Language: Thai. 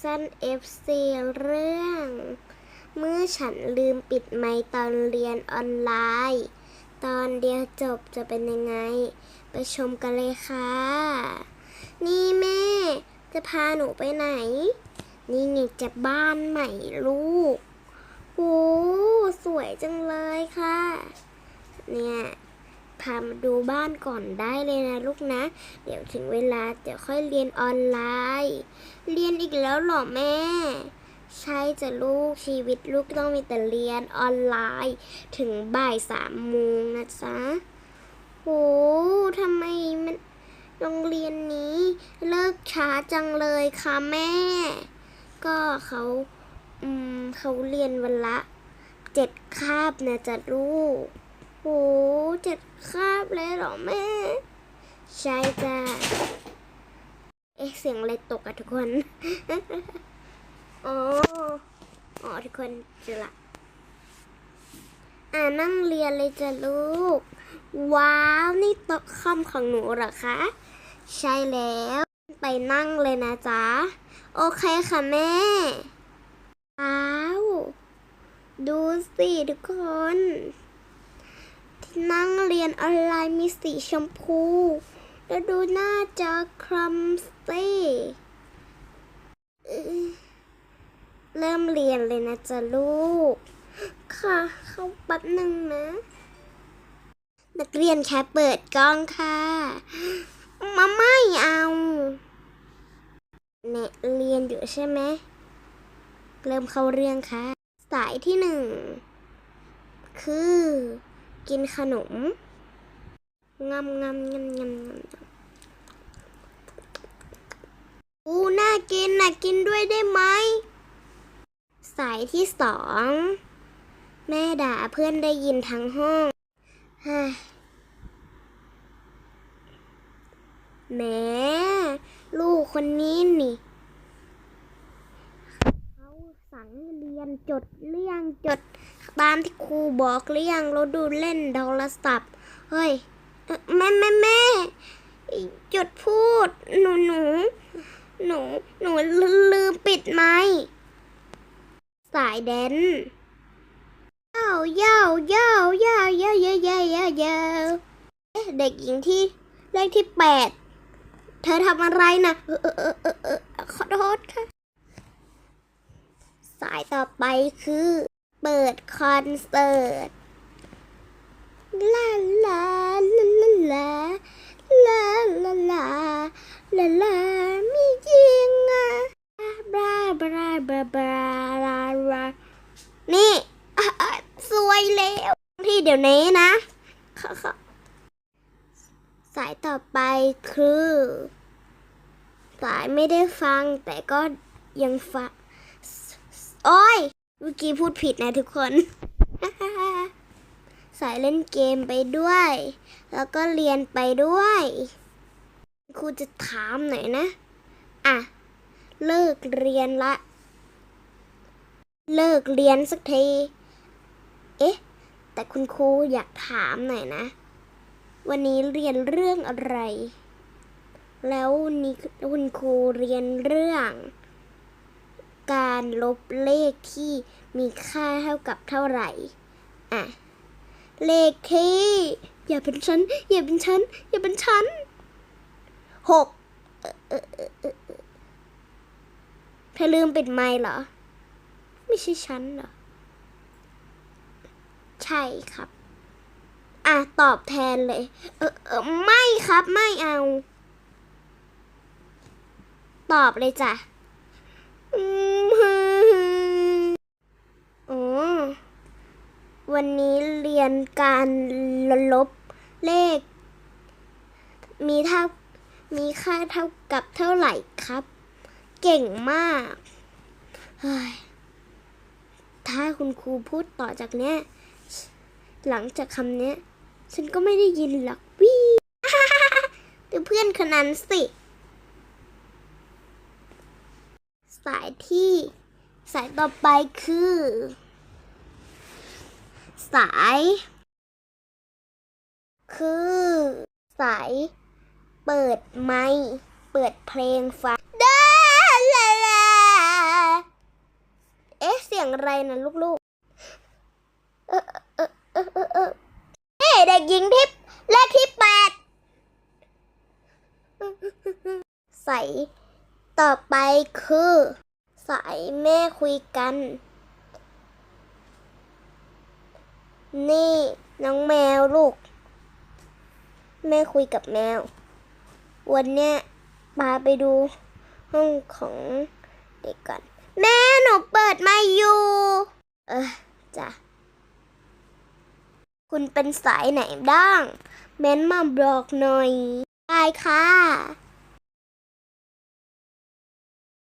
สั้น FC เรื่อง เมื่อฉันลืมปิดไมค์ตอนเรียนออนไลน์ ตอนเดียวจบจะเป็นยังไง ไปชมกันเลยค่ะ นี่แม่ จะพาหนูไปไหน นี่ไงจะบ้านใหม่ลูกโอ้สวยจังเลยค่ะ เนี่ย พามาดูบ้านก่อนได้เลยนะลูกนะ เดี๋ยวถึงเวลาเดี๋ยวค่อยเรียนออนไลน์ เรียนอีกแล้วหรอแม่ ใช่จะลูกชีวิตลูกต้องมีแต่เรียนออนไลน์ ถึงบ่ายสามโมงนะจ๊ะโหทำไมมันโรงเรียนนี้เลิกช้าจังเลยค่ะแม่ ก็เขาอืมเขาเรียนวันละเจ็ดคาบนะจ๊ะลูก โหเจ็ดคาบเลยเหรอแม่ ใช่จ้ะเอ๊ะเสียงอะไรตกอะทุกคน อ๋อ อ๋อทุกคนจอละอ่านั่งเรียนเลยจ้ะลูก ว้าว นี่โต๊ะคอมของหนูเหรอคะ ใช่แล้ว ไปนั่งเลยนะจ๊ะ โอเคค่ะแม่ว้าว ดูสิทุกคน นั่งเรียนออนไลน์มีสีชมพู แล้วดูหน้าจอครัมสตี้เอ่เริ่มเรียนเลยนะจ๊ะลูก ค่ะ เข้าแป๊บหนึ่งนะ นักเรียนแค่เปิดกล้องค่ะมาไม่เอาเนี่ยเรียนอยู่ใช่ไหม เริ่มเข้าเรื่องค่ะ สายที่หนึ่งคือ กินขนมงำงำงำงำงำอู้น่ากินน่ะกินด้วยได้ไหม สายที่สอง แม่ด่าเพื่อนได้ยินทั้งห้องฮแหมลูกคนนี้นี่เขาสั่งเรียนจดเรียงจด ตามที่ครูบอกหรือยังเราดูเล่นโทรศัพท์ เฮ้ยแม่แม่แม่หยุดพูด หนูหนูหนูหนูลืลืมปิดไมค์สายแดนยาวยาวยาวยาวยาวยาวยาวยาวยาวเอ๊ะเด็กหญิงที่เลขที่แปดเธอทำอะไรนะเออเออเออเออเออขอโทษค่ะ สายต่อไปคือ เปิดคอนเสิร์ตลาลาลาลาลาลาลาลาลาลามีจริงอะบราบราบราบราลาลานี่สวยแล้วที่เดี๋ยวนี้นะค่ะค่ะสายต่อไปคือ สายไม่ได้ฟังแต่ก็ยังฟัง โอ้ย เมื่อกี้พูดผิดนะทุกคน สายเล่นเกมไปด้วย แล้วก็เรียนไปด้วย ครูจะถามหน่อยนะ อะ เลิกเรียนละ เลิกเรียนสักที เอ๊ะ แต่คุณครูอยากถามหน่อยนะ วันนี้เรียนเรื่องอะไร แล้ววันนี้คุณครูเรียนเรื่อง การลบเลขที่มีค่าเท่ากับเท่าไหร่ อะ เลขที่ อย่าเป็นชั้น อย่าเป็นชั้น อย่าเป็นชั้นหกเธอลืมปิดไมค์เหรอ ไม่ใช่ชั้นเหรอ ใช่ครับ อะ ตอบแทนเลย เออเออไม่ครับ ไม่เอา ตอบเลยจ้ะ วันนี้เรียนการลบเลข มีเท่ามีค่าเท่ากับเท่าไหร่ครับ เก่งมาก ถ้าคุณครูพูดต่อจากเนี้ย หลังจากคำเนี้ยฉันก็ไม่ได้ยินหรอกวิดูเพื่อนคนนั้นสิ สายที่สายต่อไปคือ สาย คือ สาย เปิดไมค์เปิดเพลงฟังได้ลาลาอะไรนะลูกๆ เออเออเออเออเออเฮ้เด็กหญิงทิพย์เลขที่แปดใส่ ต่อไปคือ สายแม่คุยกัน นี่ น้องแมวลูก แม่คุยกับแมว วันเนี้ยพาไปดูห้องของเด็กก่อน แม่หนูเปิดไม่อยู่ เออจ้ะคุณเป็นสายไหนบ้าง เม้นมาบอกหน่อย ได้ค่ะ